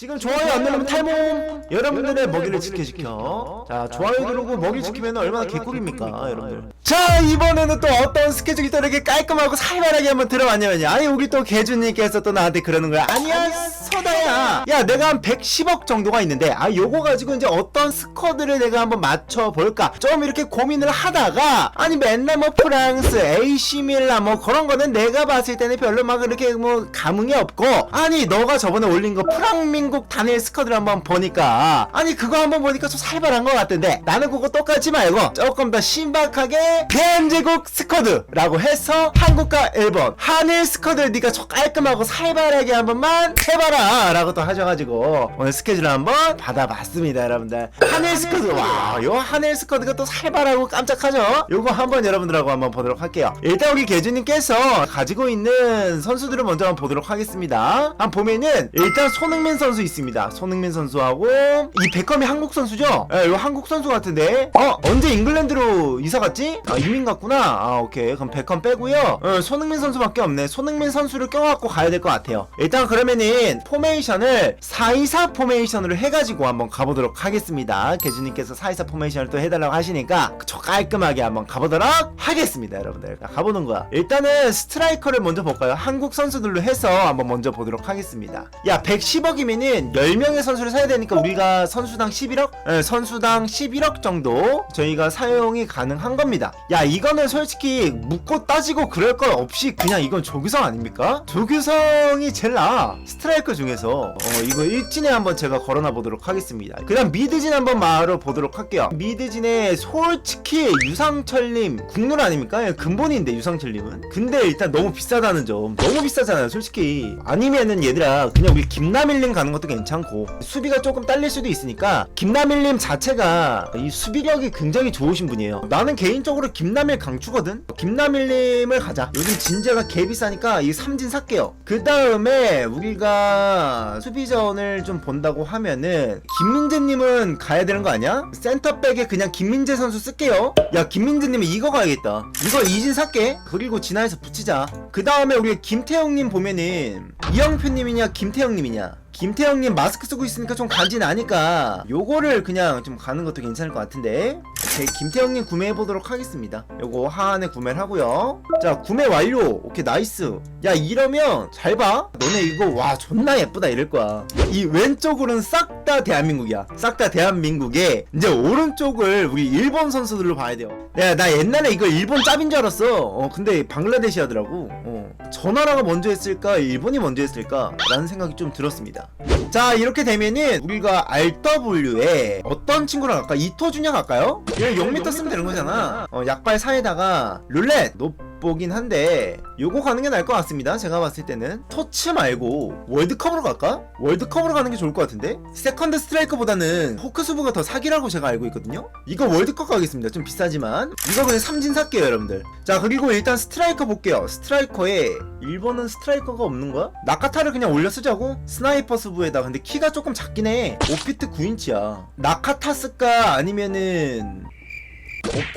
지금 좋아요 안 누르면 탈모 여러분들의 먹이를 지켜지켜. 자 좋아요 누르고 먹이 지키면 얼마나 개꿀입니까 여러분들. 자 이번에는 또 어떤 스케줄이 또 이렇게 깔끔하고 살벌하게 한번 들어왔냐면요. 아니 우리 또 개주님께서 또 나한테 그러는 거야. 아니야 소다야. 야. 내가 한 110억 정도가 있는데 아 요거 가지고 이제 어떤 스쿼드를 내가 한번 맞춰볼까? 좀 이렇게 고민을 하다가 아니 맨날 뭐 프랑스 AC 밀라 뭐 그런 거는 내가 봤을 때는 별로 막 그렇게 뭐 감흥이 없고 아니 너가 저번에 올린 거 프랑민 국 단일 스쿼드를 한번 보니까 아니 그거 한번 보니까 좀 살벌한 것 같던데 나는 그거 똑같지 말고 조금 더 신박하게 벤제국 스쿼드라고 해서 한국과 일본 한일 스쿼드를 네가 좀 깔끔하고 살벌하게 한 번만 해봐라 라고 또 하셔가지고 오늘 스케줄 한번 받아봤습니다 여러분들. 한일 스쿼드 와요 한일 스쿼드가 또 살벌하고 깜짝하죠? 요거 한번 여러분들하고 한번 보도록 할게요. 일단 우리 개주님께서 가지고 있는 선수들을 먼저 한번 보도록 하겠습니다. 한번 보면은 일단 손흥민 선수 있습니다. 손흥민 선수하고 이 베컴이 한국 선수죠? 예, 요 한국 선수 같은데. 어 언제 잉글랜드로 이사 갔지? 아 이민 갔구나. 아 오케이. 그럼 베컴 빼고요. 어, 손흥민 선수밖에 없네. 손흥민 선수를 껴갖고 가야 될 것 같아요. 일단 그러면은 포메이션을 424 포메이션으로 해가지고 한번 가보도록 하겠습니다. 개주님께서 424 포메이션을 또 해달라고 하시니까 저 깔끔하게 한번 가보도록 하겠습니다 여러분들. 자, 가보는 거야. 일단은 스트라이커를 먼저 볼까요? 한국 선수들로 해서 한번 먼저 보도록 하겠습니다. 야 110억이면은 10명의 선수를 사야 되니까 우리가 선수당 11억? 네, 선수당 11억 정도 저희가 사용이 가능한 겁니다. 야 이거는 솔직히 묻고 따지고 그럴 것 없이 그냥 이건 조규성 아닙니까? 조규성이 제일 나아 스트라이커 중에서. 어 이거 일진에 한번 제가 걸어놔 보도록 하겠습니다. 그 다음 미드진 한번 말로 보도록 할게요. 미드진에 솔직히 유상철님 국룰 아닙니까? 예, 근본인데 유상철님은. 근데 일단 너무 비싸다는 점. 너무 비싸잖아요 솔직히. 아니면은 얘들아 그냥 우리 김남일님 가는 것도 괜찮고 수비가 조금 딸릴 수도 있으니까 김남일님 자체가 이 수비력이 굉장히 좋으신 분이에요. 나는 개인적으로 김남일 강추거든. 김남일님을 가자. 요즘 진재가 개 비싸니까 이 삼진 살게요. 그 다음에 우리가 수비전을 좀 본다고 하면은 김민재님은 가야 되는 거 아니야? 센터백에 그냥 김민재 선수 쓸게요. 야 김민재님은 이거 가야겠다. 이거 이진 살게. 그리고 진화해서 붙이자. 그 다음에 우리 김태형님 보면은 이영표님이냐 김태형님이냐 김태형님 마스크 쓰고 있으니까 좀 간지 나니까 요거를 그냥 좀 가는 것도 괜찮을 것 같은데. 오케이 김태형님 구매해보도록 하겠습니다. 요거 하안에 구매를 하고요. 자 구매 완료. 오케이 나이스. 야 이러면 잘봐. 너네 이거 와 존나 예쁘다 이럴 거야 이 왼쪽으로는 싹 다 대한민국이야. 싹 다 대한민국에 이제 오른쪽을 우리 일본 선수들로 봐야 돼요. 야 나 옛날에 이거 일본 짭인 줄 알았어. 어 근데 방글라데시 하더라고. 어 전화라가 먼저 했을까 일본이 먼저 했을까? 라는 생각이 좀 들었습니다. 자 이렇게 되면은 우리가 RW에 어떤 친구랑 갈까? 이토준이랑 갈까요? 그냥 0m 쓰면 되는 거잖아. 어, 약발 사이에다가 룰렛 높 보긴 한데 요거 가는 게 나을 것 같습니다. 제가 봤을 때는. 토츠 말고 월드컵으로 갈까? 월드컵으로 가는 게 좋을 것 같은데? 세컨드 스트라이커보다는 호크수브가 더 사기라고 제가 알고 있거든요? 이거 월드컵 가겠습니다. 좀 비싸지만. 이거 그냥 삼진 살게요 여러분들. 자 그리고 일단 스트라이커 볼게요. 스트라이커에 일본은 스트라이커가 없는 거야? 나카타를 그냥 올려 쓰자고? 스나이퍼 수부에다. 근데 키가 조금 작긴 해. 5피트 9인치야. 나카타 쓸까 아니면은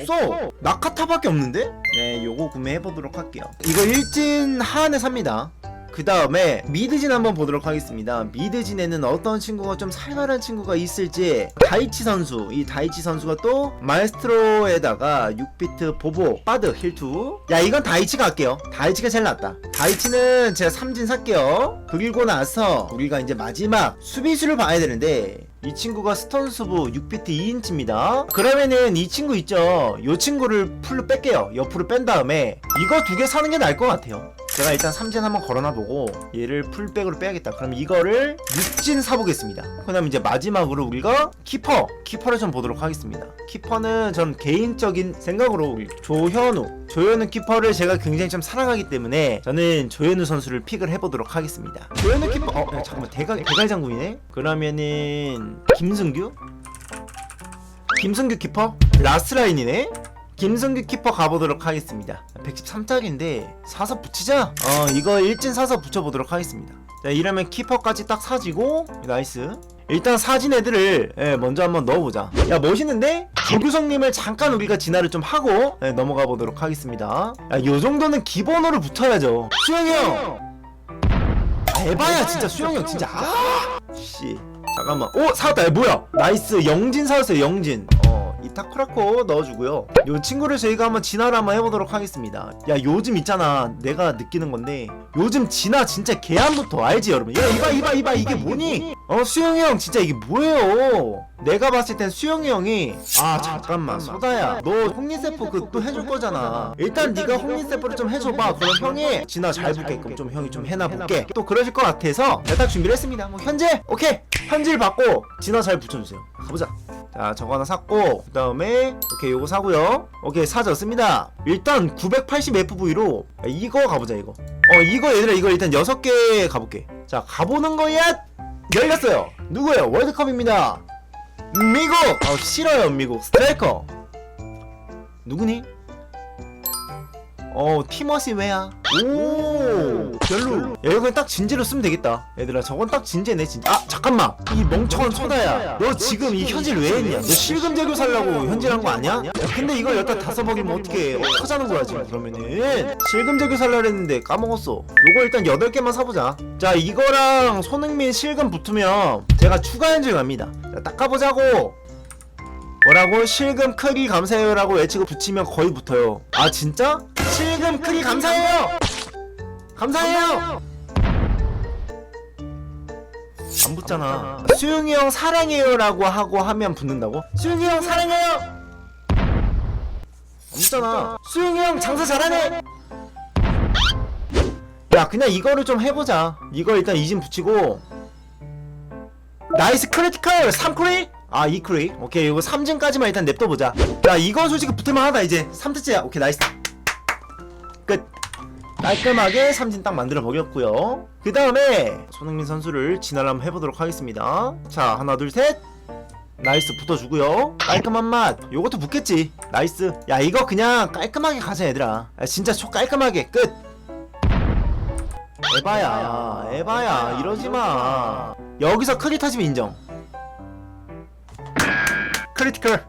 없어. 나카타밖에 없는데? 네 요거 구매해보도록 할게요. 이거 일진 하안에 삽니다. 그 다음에 미드진 한번 보도록 하겠습니다. 미드진에는 어떤 친구가 좀 살벌한 친구가 있을지. 다이치 선수. 이 다이치 선수가 또 마에스트로에다가 6비트 보보 빠드 힐투. 야 이건 다이치가 할게요. 다이치가 제일 낫다. 다이치는 제가 삼진 살게요. 그리고 나서 우리가 이제 마지막 수비수를 봐야 되는데 이 친구가 스톤 수부 6비트 2인치입니다. 그러면은 이 친구 있죠? 이 친구를 풀로 뺄게요. 옆으로 뺀 다음에 이거 두 개 사는 게 나을 것 같아요. 제가 일단 삼진 한번 걸어놔보고 얘를 풀백으로 빼야겠다. 그럼 이거를 6진 사보겠습니다. 그 다음 이제 마지막으로 우리가 키퍼! 키퍼를 좀 보도록 하겠습니다. 키퍼는 전 개인적인 생각으로 조현우 조현우 키퍼를 제가 굉장히 좀 사랑하기 때문에 저는 조현우 선수를 픽을 해보도록 하겠습니다. 조현우 키퍼 어 야, 잠깐만 대갈 대갈 장군이네. 그러면은 김승규 김승규 키퍼 라스트 라인이네. 김승규 키퍼 가보도록 하겠습니다. 113짝인데 사서 붙이자. 어 이거 일진 사서 붙여보도록 하겠습니다. 자 이러면 키퍼까지 딱 사지고 나이스. 일단 사진 애들을 예, 먼저 한번 넣어보자. 야 멋있는데? 조규성님을 잠깐 우리가 진화를 좀 하고 예, 넘어가 보도록 하겠습니다. 야, 요 정도는 기본으로 붙어야죠. 수영이 형. 에바야 진짜 수영이 형 진짜 아씨 잠깐만 오 사왔다 야, 뭐야 나이스 영진 사왔어요 영진 어 이타쿠라코 넣어주고요. 요 친구를 저희가 한번 진화를 한번 해보도록 하겠습니다. 야 요즘 있잖아. 내가 느끼는 건데 요즘 진화 진짜 개안부터 알지 여러분? 야 이봐 이봐 이봐. 이게 뭐니? 어 수영이 형 진짜 이게 뭐예요? 내가 봤을 땐 수영이 형이 아 잠깐만 소다야. 너 홍리세포 그또 해줄 거잖아. 일단 네가 홍리세포를 좀 해줘봐. 그럼 형이 진화 잘 붙게끔 좀 형이 좀 해놔볼게. 또 그러실 것 같아서 제가 딱 준비를 했습니다. 뭐 현재? 오케이. 현질 받고 진화 잘 붙여주세요. 가보자 자 저거 하나 샀고 그 다음에 오케이 요거 사고요. 오케이 사졌습니다. 일단 980FV로 이거 가보자 이거. 어 이거 얘들아 이거 일단 6개 가볼게. 자 가보는 거야? 열렸어요. 누구예요? 월드컵입니다. 미국! 어 싫어요 미국. 스트라이커. 누구니? 어 티머시 왜야 오! 별로. 야 그냥 딱 진지로 쓰면 되겠다. 얘들아 저건 딱 진지네 진짜. 아 잠깐만. 이 멍청한 소다야. 너 지금 이 현질 왜 했냐? 너 실금 재교 살라고 현질한 거 아니야? 야 근데 이걸 여기다 다 써먹이면 어떻게 어떡하자는 거야 지금. 그러면은. 실금 재교 살라 그랬는데 까먹었어. 요거 일단 8개만 사보자. 자 이거랑 손흥민 실금 붙으면 제가 추가 현질 갑니다. 자 닦아보자고 뭐라고 실금 크기 감사해요라고 외치고 붙이면 거의 붙어요. 아 진짜? 실금 크기 감사해요. 감사해요. 안 붙잖아. 수용이 형 사랑해요라고 하고 하면 붙는다고? 수용이 형 사랑해요. 안 붙잖아. 수용이 형 장사 잘하네. 야 그냥 이거를 좀 해보자. 이거 일단 이진 붙이고 나이스 크리티컬 3크리? 아 2크리 오케이 이거 3진까지만 일단 냅둬보자. 야 이거 솔직히 붙을만 하다 이제. 3트째야. 오케이 나이스. 끝. 깔끔하게 3진 딱 만들어 보겠고요. 그 다음에 손흥민 선수를 진화를 한번 해보도록 하겠습니다. 자 하나 둘셋. 나이스. 붙어주고요. 깔끔한 맛. 요것도 붙겠지. 나이스. 야 이거 그냥 깔끔하게 가자 얘들아. 야, 진짜 초 깔끔하게. 끝. 에바야. 에바야. 이러지마. 여기서 크리 터지면 인정 크리티컬.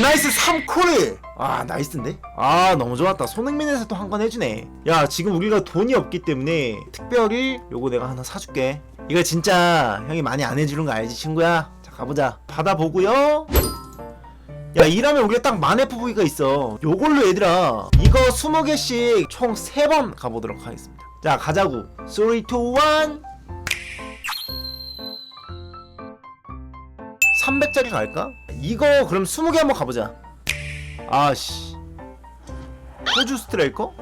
나이스 3콜 아 나이스인데? 아 너무 좋았다. 손흥민에서 또 한 건 해주네. 야 지금 우리가 돈이 없기 때문에 특별히 요거 내가 하나 사줄게. 이거 진짜 형이 많이 안 해주는 거 알지 친구야? 자 가보자. 받아보고요. 야 이러면 우리가 딱 만 FV가 있어. 요걸로 얘들아 이거 20개씩 총 3번 가보도록 하겠습니다. 자 가자고 3, 2, 1 300짜리 갈까? 이거 그럼 20개 한번 가보자 아씨 호주 스트라이커?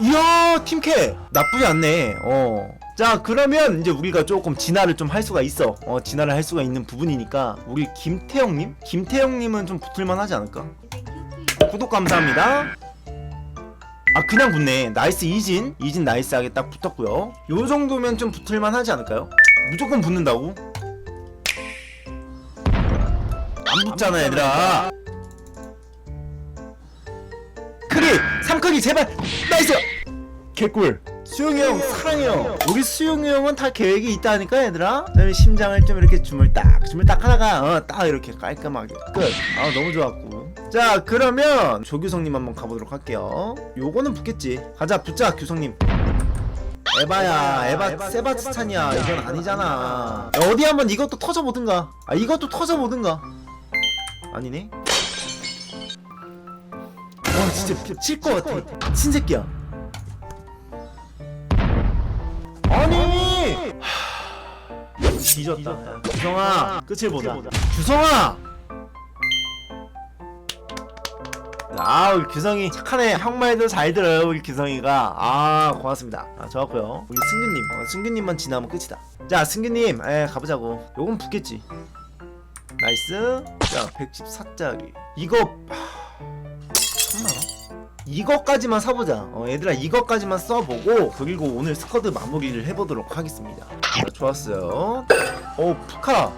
이야 팀캐 나쁘지 않네 어 자 그러면 이제 우리가 조금 진화를 좀 할 수가 있어 어 진화를 할 수가 있는 부분이니까 우리 김태형님? 김태형님은 좀 붙을만 하지 않을까? 구독 감사합니다 아 그냥 붙네 나이스 이진 이진 나이스하게 딱 붙었고요 요 정도면 좀 붙을만 하지 않을까요? 무조건 붙는다고? 안 붙잖아 얘들아. 크기 3크기 제발. 나이스. 개꿀. 수용이 형 사랑해 요 우리 수용이 형은 다 계획이 있다니까 얘들아. 그다음에 심장을 좀 이렇게 주물딱 주물딱 하다가 어, 딱 이렇게 깔끔하게. 끝아 너무 좋았고. 자 그러면 조규성님 한번 가보도록 할게요. 요거는 붙겠지. 가자 붙자 규성님. 에바야 에바 세바스찬이야. 이건 아니잖아. 야, 어디 한번 이것도 터져보든가. 아 이것도 터져보든가 아니네? 와 진짜 칠것 같아. 신새끼야. 아니! 하... 뒤졌다. 규성아 끝을 보자. 규성아! 아 우리 규성이 착하네. 형 말도 잘 들어요 우리 규성이가. 아 고맙습니다. 아 좋았고요. 우리 승규님 어, 승규님만 지나면 끝이다. 자 승규님 에 가보자고. 요건 붙겠지 나이스. 자 114짜리. 이거 하... 천만원? 이거까지만 사보자. 어, 얘들아 이거까지만 써보고 그리고 오늘 스쿼드 마무리를 해보도록 하겠습니다. 자, 좋았어요. 오 푸카.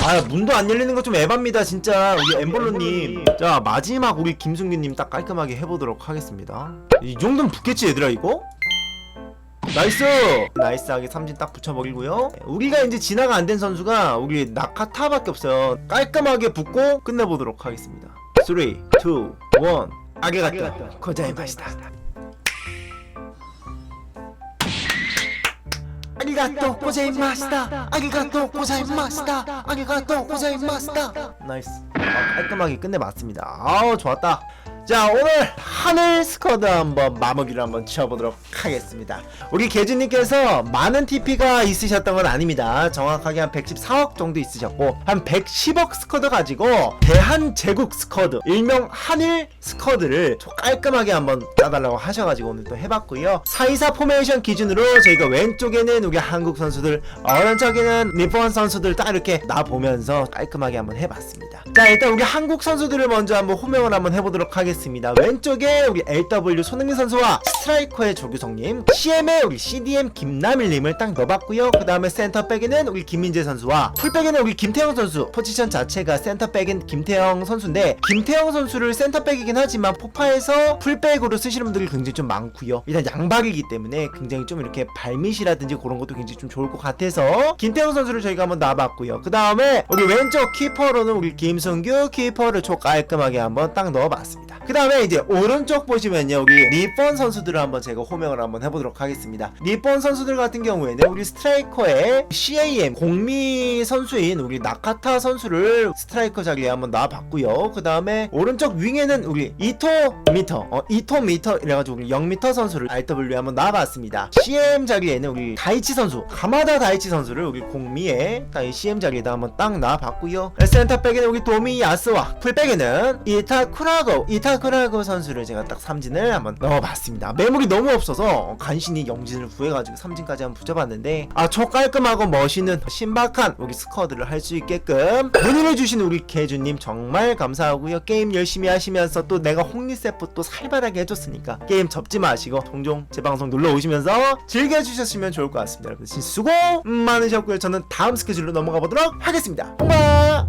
아 문도 안 열리는 거 좀 에바입니다 진짜. 우리 엠벌로님. 자 마지막 우리 김승규님 딱 깔끔하게 해보도록 하겠습니다. 이 정도면 붙겠지 얘들아 이거? 나이스! 나이스하게 삼진 딱 붙여버리고요. 우리가 이제 진화가 안 된 선수가 우리 나카타밖에 없어요. 깔끔하게 붙고 끝내보도록 하겠습니다. 3, 2, 1 아게 같다. 거자의 맛이다. 아리가또 고자이마스다. 아리가또 고자이마스다. 아리가또 고자이마스다. 나이스. 아, 깔끔하게 끝내봤습니다. 아우 좋았다 자 오늘 하늘 스쿼드 한번 마무리를 한번 지어보도록 하겠습니다. 우리 개주님께서 많은 TP가 있으셨던 건 아닙니다. 정확하게 한 114억 정도 있으셨고 한 110억 스쿼드 가지고 대한제국 스쿼드 일명 한일 스쿼드를 좀 깔끔하게 한번 짜달라고 하셔가지고 오늘 또 해봤고요. 424 포메이션 기준으로 저희가 왼쪽에는 우리 한국 선수들 오른쪽에는 일본 선수들 딱 이렇게 놔보면서 깔끔하게 한번 해봤습니다. 자 일단 우리 한국 선수들을 먼저 한번 호명을 한번 해보도록 하겠습니다 왼쪽에 우리 LW 손흥민 선수와 스트라이커의 조규성님 CM에 우리 CDM 김남일님을 딱 넣어봤고요. 그 다음에 센터백에는 우리 김민재 선수와 풀백에는 우리 김태형 선수. 포지션 자체가 센터백인 김태형 선수인데 김태형 선수를 센터백이긴 하지만 포파에서 풀백으로 쓰시는 분들이 굉장히 좀 많고요. 일단 양박이기 때문에 굉장히 좀 이렇게 발밑이라든지 그런 것도 굉장히 좀 좋을 것 같아서 김태형 선수를 저희가 한번 놔봤고요. 그 다음에 우리 왼쪽 키퍼로는 우리 김승규 키퍼를 좀 깔끔하게 한번 딱 넣어봤습니다 그 다음에 이제 오른쪽 보시면요 우리 리펀 선수들을 한번 제가 호명을 한번 해보도록 하겠습니다. 리펀 선수들 같은 경우에는 우리 스트라이커의 CAM 공미 선수인 우리 나카타 선수를 스트라이커 자리에 한번 놔봤고요. 그 다음에 오른쪽 윙에는 우리 이토 미터 어 이토 미터 이래가지고 우리 0미터 선수를 RW에 한번 놔봤습니다. CM 자리에는 우리 다이치 선수 가마다 다이치 선수를 우리 공미의 다이 CM 자리에다 한번 딱 놔봤고요. 센터백에는 우리 도미 야스와 풀백에는 이타 쿠라고 이타 쿠라고 선수를 제가 딱 삼진을 한번 넣어봤습니다. 매물이 너무 없어서 간신히 영진을 구해가지고 삼진까지 한번 붙여봤는데 아 저 깔끔하고 멋있는 신박한 우리 스쿼드를 할 수 있게끔 문의해주신 우리 개주님 정말 감사하고요. 게임 열심히 하시면서 또 내가 홍리세프 또 살벌하게 해줬으니까 게임 접지 마시고 종종 제 방송 놀러 오시면서 즐겨주셨으면 좋을 것 같습니다. 여러분 진짜 수고 많으셨고요. 저는 다음 스케줄로 넘어가 보도록 하겠습니다. 홍바